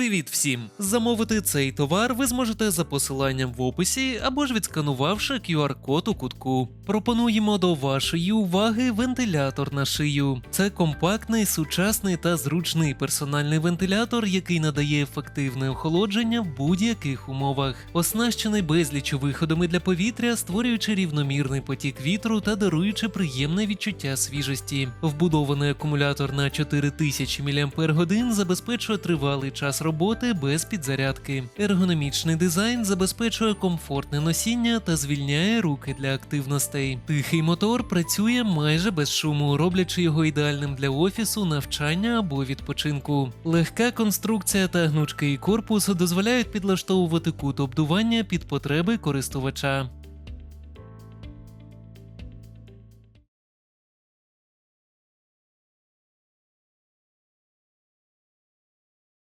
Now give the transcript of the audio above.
Привіт всім! Замовити цей товар ви зможете за посиланням в описі або ж відсканувавши QR-код у кутку. Пропонуємо до вашої уваги вентилятор на шию. Це компактний, сучасний та зручний персональний вентилятор, який надає ефективне охолодження в будь-яких умовах. Оснащений безліч виходами для повітря, створюючи рівномірний потік вітру та даруючи приємне відчуття свіжості. Вбудований акумулятор на 4000 мАч забезпечує тривалий час роботи без підзарядки. Ергономічний дизайн забезпечує комфортне носіння та звільняє руки для активностей. Тихий мотор працює майже без шуму, роблячи його ідеальним для офісу, навчання або відпочинку. Легка конструкція та гнучкий корпус дозволяють підлаштовувати кут обдування під потреби користувача.